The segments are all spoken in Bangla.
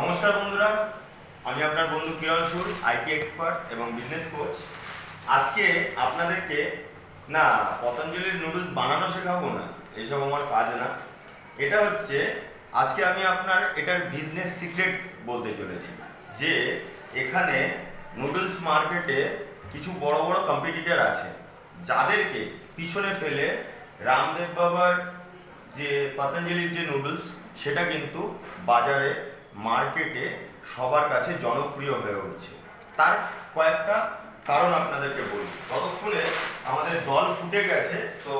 নমস্কার বন্ধুরা, আমি আপনার বন্ধু কিরণ সুর আইটি এক্সপার্ট এবং বিজনেস কোচ আজকে আপনাদেরকে, না, পতঞ্জলির নুডলস বানানো শেখাবো না, এসব আমার কাজ না। এটা হচ্ছে, আজকে আমি আপনার এটার বিজনেস সিক্রেট বলতে চলেছি, যে এখানে নুডলস মার্কেটে কিছু বড় বড় কম্পিটিটার আছে, যাদেরকে পিছনে ফেলে রামদেব বাবার যে পতঞ্জলির যে নুডলস সেটা কিন্তু বাজারে মার্কেটে সবার কাছে জনপ্রিয় হয়ে উঠছে। তার কয়েকটা কারণ আপনাদেরকে বলি। ততক্ষণে আমাদের জল ফুটে গেছে, তো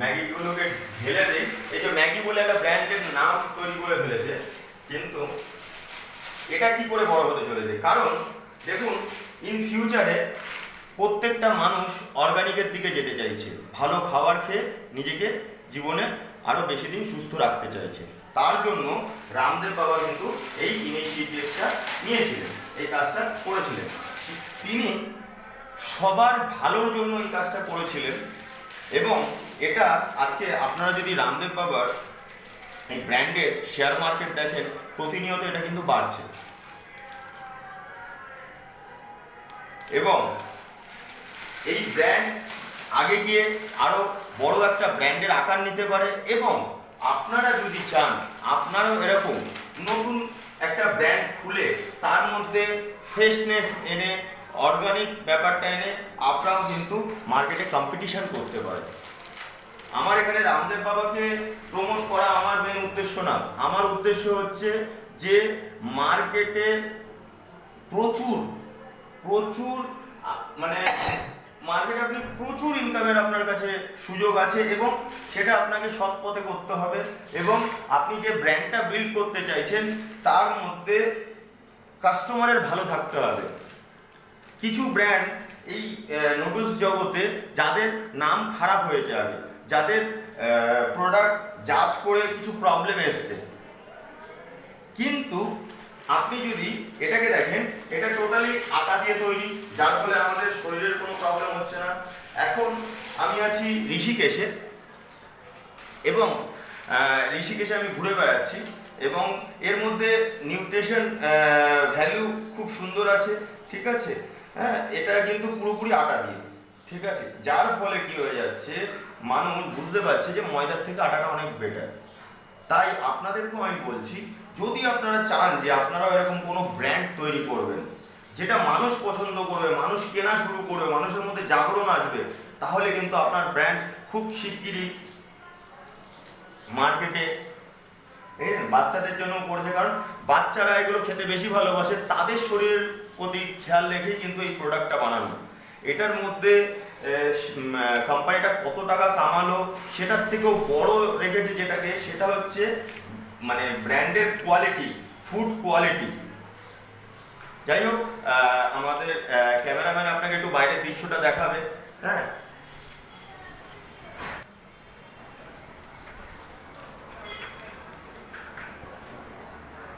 ম্যাগিগুলোকে ঢেলে দিই। এই যে ম্যাগি বলে একটা ব্র্যান্ডের নাম তৈরি করে ফেলেছে, কিন্তু এটা কি করে বড় হতে চলেছে? কারণ দেখুন ইন ফিউচারে প্রত্যেকটা মানুষ অর্গানিকের দিকে যেতে চাইছে। ভালো খাবার খেয়ে নিজেকে জীবনে আরও বেশি দিন সুস্থ রাখতে চাইছে। তার জন্য রামদেব বাবা কিন্তু এই ইনিশিয়েটিভটা নিয়েছিলেন, এই কাজটা করেছিলেন। তিনি সবার ভালোর জন্য এই কাজটা করেছিলেন এবং এটা আজকে আপনারা যদি রামদেব বাবার এই ব্র্যান্ডের শেয়ার মার্কেট দেখেন, প্রতিনিয়ত এটা কিন্তু বাড়ছে। এবং এই ব্র্যান্ড আগে গিয়ে আরও বড় একটা ব্র্যান্ডের আকার নিতে পারে এবং আপনারা যদি চান, আপনারাও এরকম নতুন একটা ব্র্যান্ড খুলে তার মধ্যে ফ্রেশনেস এনে অর্গানিক ব্যাপারটা এনে, আপনারাও কিন্তু মার্কেটে কম্পিটিশন করতে পারেন। আমার এখানে রামদেব বাবাকে প্রমোট করা আমার মেন উদ্দেশ্য না। আমার উদ্দেশ্য হচ্ছে যে মার্কেটে প্রচুর প্রচুর মানে প্রচুর ইনকামের আপনার কাছে সুযোগ আছে এবং সেটা আপনাকে সৎ পথে করতে হবে এবং আপনি যে ব্র্যান্ডটা বিল্ড করতে চাইছেন, তার মধ্যে কাস্টমারের ভালো থাকতে হবে। কিছু ব্র্যান্ড এই নুডলস জগতে যাদের নাম খারাপ হয়েছে আগে, যাদের প্রোডাক্ট জাজ করে কিছু প্রবলেম এসছে। কিন্তু আপনি যদি এটাকে দেখেন, এটা টোটালি আটা দিয়ে তৈরি, যার ফলে আমাদের শরীরের কোনো প্রবলেম হচ্ছে না এখন আমি আছি ঋষিকেশে। এবং ঋষিকেশে আমি ঘুরে বেড়াচ্ছি এবং এর মধ্যে নিউট্রিশন ভ্যালু খুব সুন্দর আছে, ঠিক আছে? হ্যাঁ এটা কিন্তু পুরোপুরি আটা দিয়ে, ঠিক আছে? যার ফলে কি হয়ে যাচ্ছে, মানুষ বুঝতে পারছে যে ময়দার থেকে আটাটা অনেক বেটার তাই আপনাদেরকেও আমি বলছি, যদি আপনারা চান যে আপনারাও এরকম কোনো ব্র্যান্ড তৈরি করবেন, যেটা মানুষ পছন্দ করবে, মানুষ কেনা শুরু করবে, মানুষের মধ্যে জাগরণ আসবে তাহলে কিন্তু আপনার ব্র্যান্ড খুব শিগগিরই মার্কেটে এই বাচ্চাদের জন্য করছে কারণ বাচ্চারা এগুলো খেতে বেশি ভালোবাসে, তাদের শরীরের প্রতি খেয়াল রেখেই কিন্তু এই প্রোডাক্টটা বানানো। এটার মধ্যে কোম্পানিটা কত টাকা কামালো, সেটার থেকেও বড় রেখেছে যেটাকে, সেটা হচ্ছে মানে ব্র্যান্ডের কোয়ালিটি ফুড কোয়ালিটি যাই হোক আমাদের ক্যামেরাম্যান আপনাকে একটু বাইরের দৃশ্যটা দেখাবে হ্যাঁ?